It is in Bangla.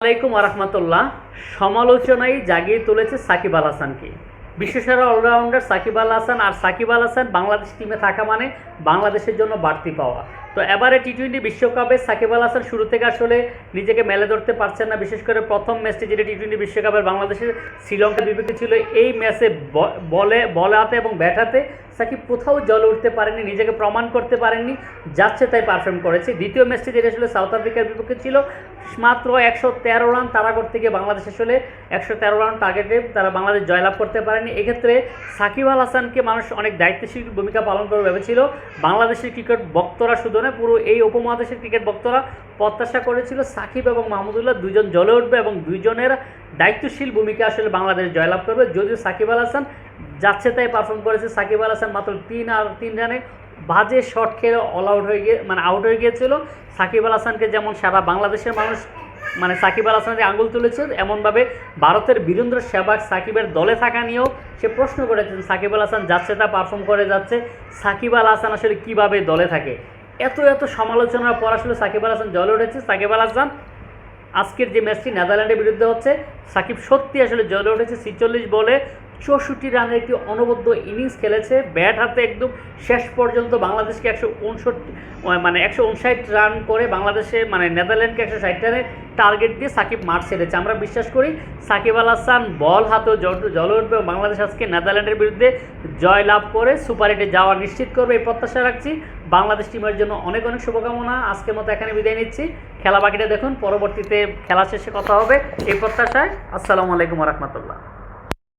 আলাইকুম আরহামতুল্লাহ সমালোচনায় জাগিয়ে তুলেছে সাকিব আল হাসানকে। বিশ্বসেরা অলরাউন্ডার সাকিব আল হাসান আর সাকিব আল হাসান বাংলাদেশ টিমে থাকা মানে বাংলাদেশের জন্য বাড়তি পাওয়া। তো এবারে টি টোয়েন্টি বিশ্বকাপে সাকিব আল হাসান শুরু থেকে আসলে নিজেকে মেলে ধরতে পারছেন না, বিশেষ করে প্রথম ম্যাচটি যেটা টি টোয়েন্টি বিশ্বকাপের বাংলাদেশের শ্রীলঙ্কার বিপক্ষে ছিল, এই ম্যাচে বলে, বল হাতে এবং ব্যাট হাতে সাকিব কোথাও জলে উঠতে পারেনি, নিজেকে প্রমাণ করতে পারেননি, যাচ্ছে তাই পারফর্ম করেছে। দ্বিতীয় ম্যাচটি যেটা আসলে সাউথ আফ্রিকার বিপক্ষে ছিল, মাত্র একশো তেরো রান তারা করতে গিয়ে বাংলাদেশ আসলে একশো তেরো রান টার্গেটে তারা বাংলাদেশ জয়লাভ করতে পারেনি। এক্ষেত্রে সাকিব আল হাসানকে মানুষ অনেক দায়িত্বশীল ভূমিকা পালন করে ভেবেছিল। বাংলাদেশের ক্রিকেট ভক্তরা শুধু নয়, পুরো এই উপমহাদেশের ক্রিকেট ভক্তরা প্রত্যাশা করেছিল সাকিব এবং মাহমুদুল্লাহ দুজন জ্বলে উঠবে এবং দুইজনের দায়িত্বশীল ভূমিকা আসলে বাংলাদেশ জয়লাভ করবে। যদিও সাকিব আল হাসান যাচ্ছে তাই পারফর্ম করেছে, সাকিব আল হাসান মাত্র তিন আর তিন রানে বাজে শট খেলে অল আউট হয়ে গিয়ে মানে আউট হয়ে গিয়েছিল। সাকিব আল হাসানকে যেমন সারা বাংলাদেশের মানুষ মানে সাকিব আল হাসানের আঙুল তুলেছে, এমনভাবে ভারতের বীরেন্দ্র সেবাগ সাকিবের দলে থাকা নিয়েও সে প্রশ্ন করেছেন, সাকিব আল হাসান যাচ্ছে তা পারফর্ম করে যাচ্ছে। সাকিব আল হাসান আসলে কীভাবে দলে থাকে? এত এত সমালোচনার পর আসলে সাকিব আল হাসান জলে উঠেছে। সাকিব আল হাসান আজকের যে ম্যাচটি নেদারল্যান্ডের বিরুদ্ধে হচ্ছে, সাকিব সত্যি আসলে জলে উঠেছে, ছিচল্লিশ বলে চৌষট্টি রানের একটি অনবদ্য ইনিংস খেলেছে। ব্যাট হাতে একদম শেষ পর্যন্ত বাংলাদেশকে একশো উনষট্টি মানে একশো উনষাট রান করে বাংলাদেশে মানে নেদারল্যান্ডকে একশো ষাট রানের টার্গেট দিয়ে সাকিব মাঠ ছেড়েছে। আমরা বিশ্বাস করি সাকিব আল হাসান বল হাতেও জল উঠবে বাংলাদেশ আজকে নেদারল্যান্ডের বিরুদ্ধে জয় লাভ করে সুপার এইটে যাওয়া নিশ্চিত করবে এই প্রত্যাশা রাখছি। বাংলাদেশ টিমের জন্য অনেক অনেক শুভকামনা। আজকের মতো এখানে বিদায় নিচ্ছি। খেলা বাকিটা দেখুন। পরবর্তীতে খেলা শেষে কথা হবে। এই প্রত্যাশায় আসসালামু আলাইকুম রহমতুল্লাহ।